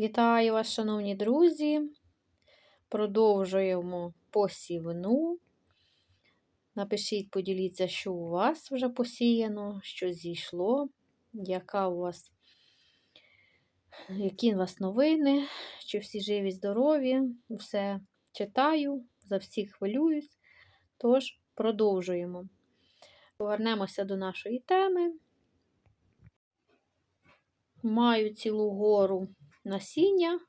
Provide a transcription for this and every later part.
Вітаю вас, шановні друзі. Продовжуємо посівну. Напишіть, поділіться, що у вас вже посіяно, що зійшло, яка у вас, які у вас новини, чи всі живі, здорові. Все читаю, за всіх хвилююсь. Тож, продовжуємо. Повернемося до нашої теми. Маю цілу гору насіння.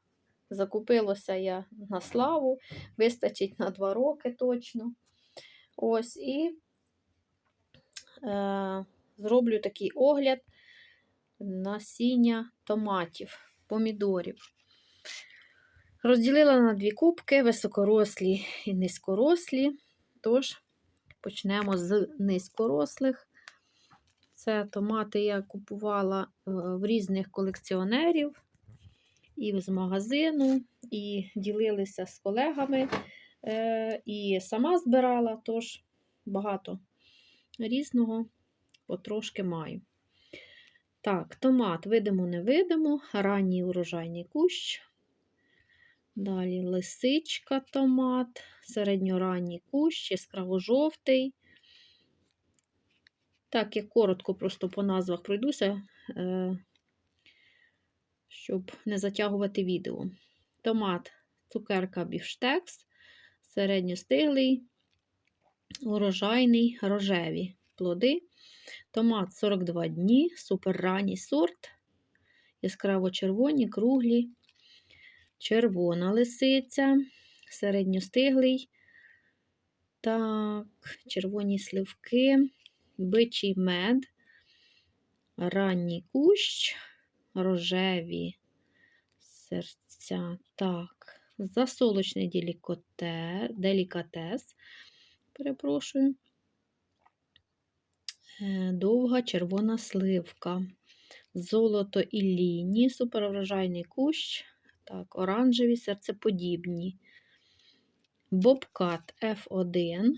Закупилося я на славу, вистачить на 2 роки точно. Ось і е, зроблю такий огляд насіння томатів, помідорів. Розділила на дві кубки високорослі і низькорослі. Тож, почнемо з низькорослих. Це томати я купувала е, в різних колекціонерів і з магазину, і ділилися з колегами, е, і сама збирала, тож багато різного потрошки маю. Так, томат видимо, не видимо, ранній урожайний кущ. Далі лисичка томат, середньоранній кущ, яскраво-жовтий. Так, я коротко просто по назвах пройдуся, е, щоб не затягувати відео. Томат, цукерка біфштекс, середньостиглий, урожайний, рожеві плоди. Томат 42 дні, суперранній сорт, яскраво-червоні, круглі, червона лисиця, середньостиглий. Так, червоні сливки бичий мед, ранній кущ, рожеві серця. Так, засолочний делікатес, перепрошую, е, довга червона сливка, золото і лінії, супервражайний кущ, так, оранжеві серцеподібні, бобкат F1.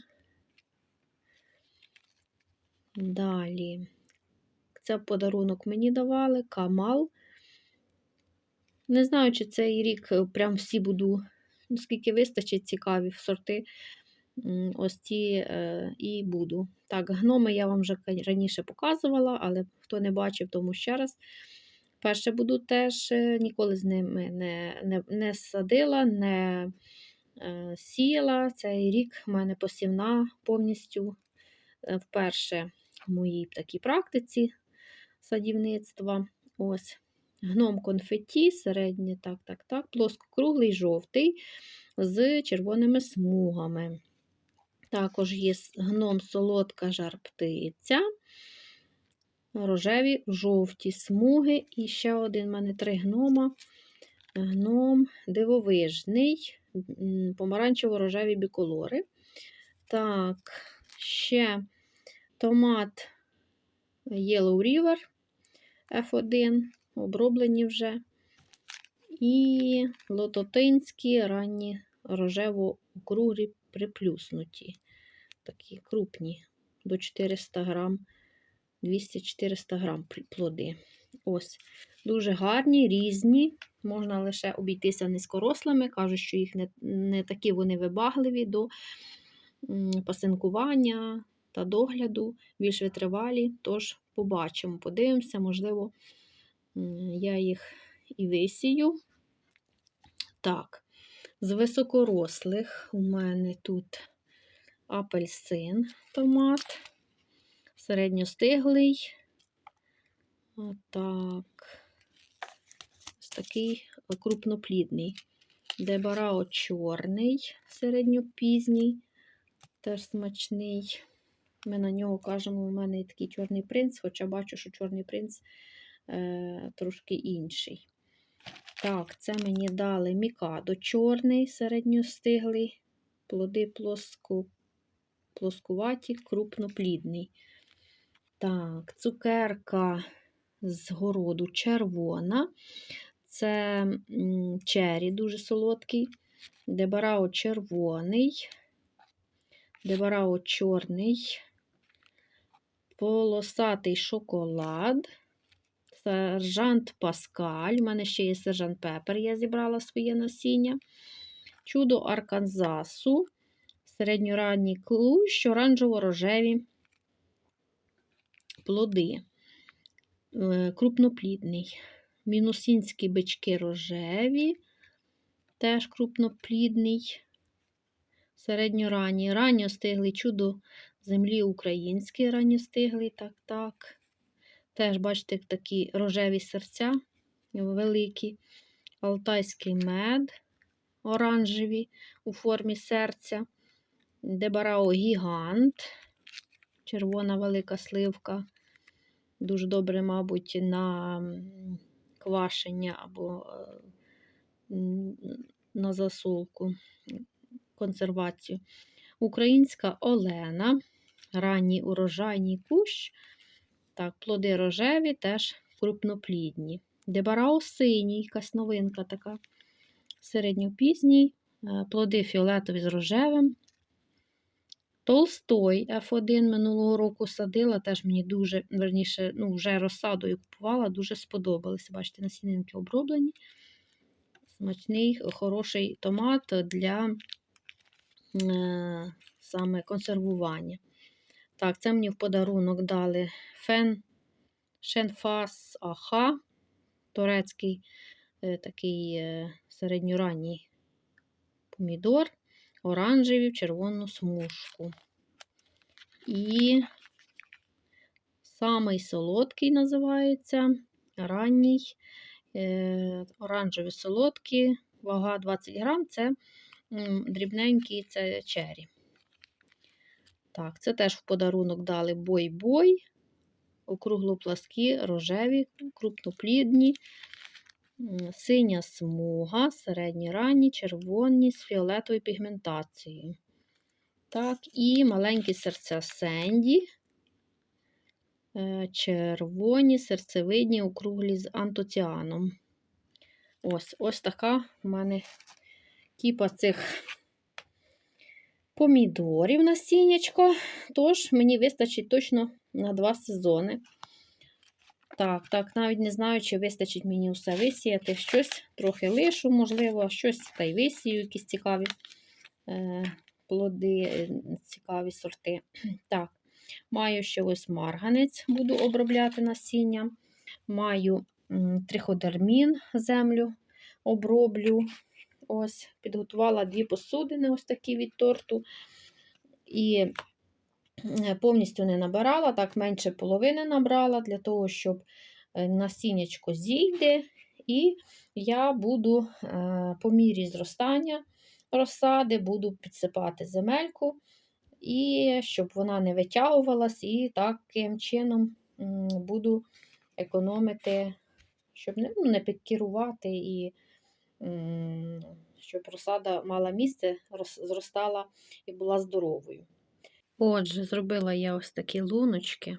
Далі, це подарунок мені давали, камал. Не знаю, чи цей рік е, прям всі буду, наскільки вистачить цікаві сорти. Ось ці е, і буду. Так, гноми я вам вже раніше показувала, але хто не бачив, тому ще раз. Перше буду теж, е, ніколи з ними не не, не садила, не е, сіяла. Цей рік в мене посівна повністю вперше в моїй такій практиці садівництва. Ось. Гном конфеті, середнє, так, так, так, плоскокруглий жовтий з червоними смугами. Також є гном солодка жар-птиця, рожеві жовті смуги. І ще один в мене три гнома. Гном дивовижний, помаранчево-рожеві біколори. Так, ще Томат Yellow River F1, оброблені вже. І лототинські ранні рожево-округлі приплюснуті. Такі крупні, до 400 грам, 200-400 грам плоди. Ось, дуже гарні, різні. Можна лише обійтися низькорослими. Кажуть, що їх не не такі вони вибагливі до пасинкування, та догляду більш витривалі, тож побачимо, подивимося, можливо, я їх і висію. Так, з високорослих у мене тут апельсин, томат, середньостиглий. Отак. Ось такий крупноплідний. Дебарао чорний, середньопізній, теж смачний. Ми на нього кажемо, у мене і такий чорний принц, хоча бачу, що чорний принц е, трошки інший. Так, це мені дали мікадо чорний, середньостиглий, плоди плоску, плоскуваті, крупноплідний. Так, цукерка з городу червона. Це чері дуже солодкий, дебарао червоний, дебарао чорний полосатий шоколад, сержант Паскаль. У мене ще є сержант Пепер, я зібрала своє насіння. Чудо Арканзасу, середньоранній клущ, оранжево-рожеві плоди. Е, Крупноплідний. Мінусінські бички рожеві, теж крупноплідний. Середньоранній. Ранньостиглий чудо землі український ранньостиглий, так, так. Теж, бачите, такі рожеві серця великі. Алтайський мед оранжеві у формі серця. Дебарао гігант, червона велика сливка. Дуже добре, мабуть, на квашення або е, на засолку, консервацію. Українська олена, ранній урожайний кущ. Так, плоди рожеві, теж крупноплідні. Дебарао синій, якась новинка така. Середньопізній, е, плоди фіолетові з рожевим. Толстой F1 минулого року садила, теж мені дуже, верніше, ну, вже розсадою купувала, дуже сподобалися. Бачите, насінинки оброблені. Смачний, хороший томат для е, саме консервування. Так, це мені в подарунок дали фен Шенфас Аха, турецький е, такий е, середньоранній помідор, оранжеві в червону смужку. І самий солодкий називається ранній, е, оранжеві солодкі, вага 20 грам, це дрібненький це чері. Так, це теж в подарунок дали бой-бой, округлопласкі, рожеві, крупноплідні, синя смуга, середні ранні, червоні з фіолетовою пігментацією. Так, і маленькі серця Сенді, е, червоні, серцевидні, округлі з антоціаном. Ось, ось така в мене кіпа цих помідорів насіннячко. Тож мені вистачить точно на два сезони. Так, так, навіть не знаю, чи вистачить мені усе висіяти. Щось трохи лишу, можливо, щось та й висію, якісь цікаві е, плоди, е, цікаві сорти. Так, маю ще ось марганець, буду обробляти насіння. Маю м, триходермін землю оброблю. Ось, підготувала дві посудини, ось такі від торту. І е, повністю не набирала, так менше половини набрала, для того, щоб е, насіннячко зійде. І я буду е, по мірі зростання розсади, буду підсипати земельку, і щоб вона не витягувалась, і таким чином буду економити, щоб не, ну, не підкерувати і щоб розсада мала місце, зростала і була здоровою. Отже, зробила я ось такі луночки.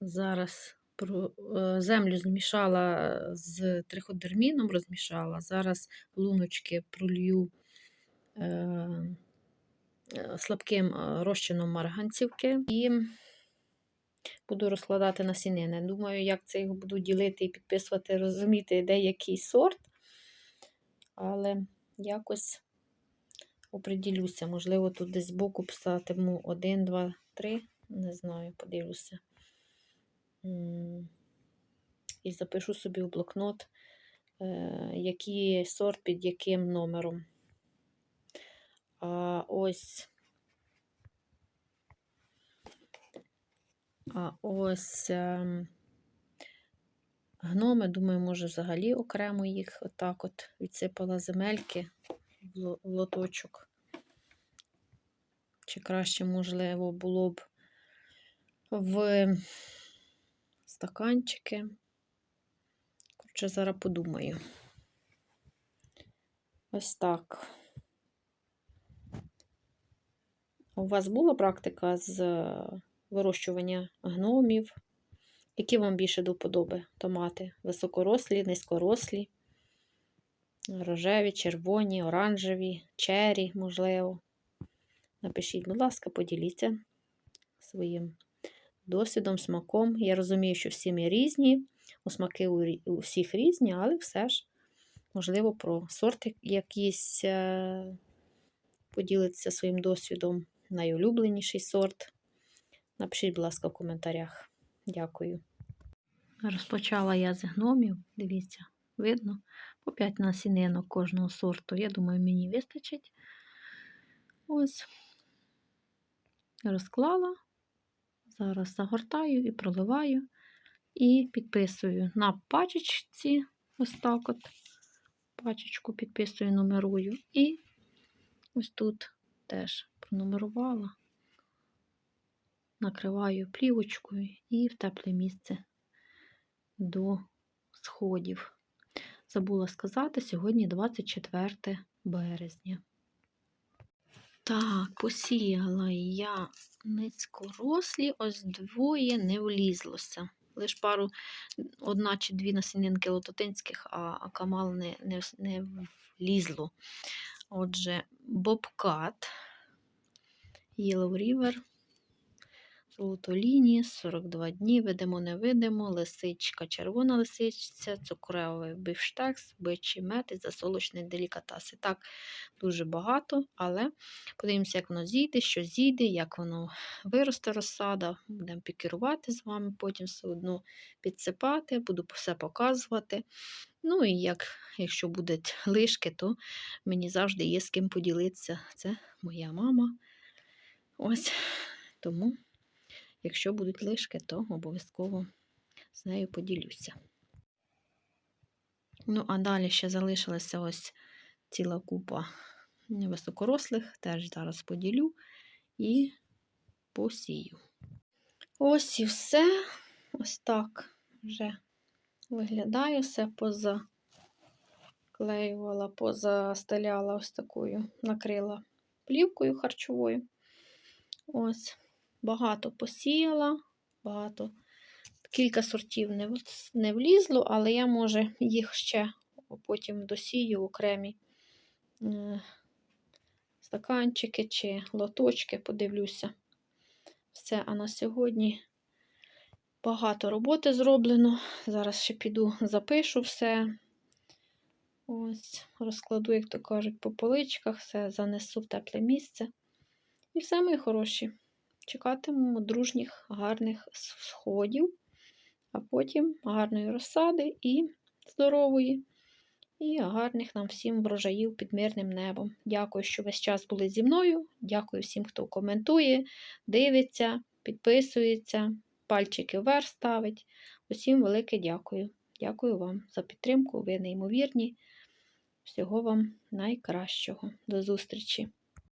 Зараз е, землю змішала з триходерміном, розмішала. Зараз луночки пролью е, е, слабким розчином марганцівки і буду розкладати насінини. Думаю, як це його буду ділити і підписувати, розуміти, де який сорт. Але якось оприділюся. Можливо, тут десь збоку писатиму 1, 2, 3. Не знаю, подивлюся. І запишу собі у блокнот, е, який сорт під яким номером. А ось. А ось ем, гноми, думаю, може, взагалі окремо їх отак от відсипала земельки в ло- лоточок. Чи краще, можливо, було б в стаканчики. Коротше, зараз подумаю. Ось так. У вас була практика з е, вирощування гномів? Які вам більше до вподоби томати? Високорослі, низькорослі, рожеві, червоні, оранжеві, чері, можливо. Напишіть, будь ласка, поділіться своїм досвідом, смаком. Я розумію, що всі ми різні. Ну, смаки у, всіх різні, але все ж, можливо, про сорти якісь е, поділитися своїм досвідом. Найулюбленіший сорт. Напишіть, будь ласка, в коментарях. Дякую. Розпочала я з гномів. Дивіться, видно. По 5 насінинок кожного сорту. Я думаю, мені вистачить. Ось. Розклала. Зараз загортаю і проливаю. І підписую на пачечці. Ось так от. Пачечку підписую, нумерую. І ось тут теж пронумерувала. Накриваю плівочкою і в тепле місце до сходів. Забула сказати, сьогодні 24 березня. Так, посіяла я низькорослі, ось двоє не влізлося. Лиш пару, одна чи дві насінинки лототинських, а, камал не, не, не влізло. Отже, бобкат, Yellow River, Золотолінії, 42 дні, видимо, не видимо, лисичка, червона лисичця, цукровий бифштекс, бичий мед і засолочний делікатес. І так, дуже багато, але подивимося, як воно зійде, що зійде, як воно виросте розсада. Будемо пікірувати з вами, потім все одно підсипати, буду все показувати. Ну і як, якщо будуть лишки, то мені завжди є з ким поділитися. Це моя мама. Ось тому. Якщо будуть лишки, то обов'язково з нею поділюся. Ну, а далі ще залишилася ось ціла купа високорослих, теж зараз поділю і посію. Ось і все. Ось так вже виглядає все позаклеювала, позастеляла ось такою, накрила плівкою харчовою. Ось багато посіяла, багато. Кілька сортів не, не влізло, але я, може, їх ще потім досію окремі е, стаканчики чи лоточки, подивлюся. Все, а на сьогодні багато роботи зроблено. Зараз ще піду запишу все. Ось, розкладу, як то кажуть, по поличках, все занесу в тепле місце. І все, мої хороші. Чекатимемо дружніх, гарних сходів, а потім гарної розсади і здорової, і гарних нам всім врожаїв під мирним небом. Дякую, що весь час були зі мною. Дякую всім, хто коментує, дивиться, підписується, пальчики вверх ставить. Усім велике дякую. Дякую вам за підтримку. Ви неймовірні. Всього вам найкращого. До зустрічі!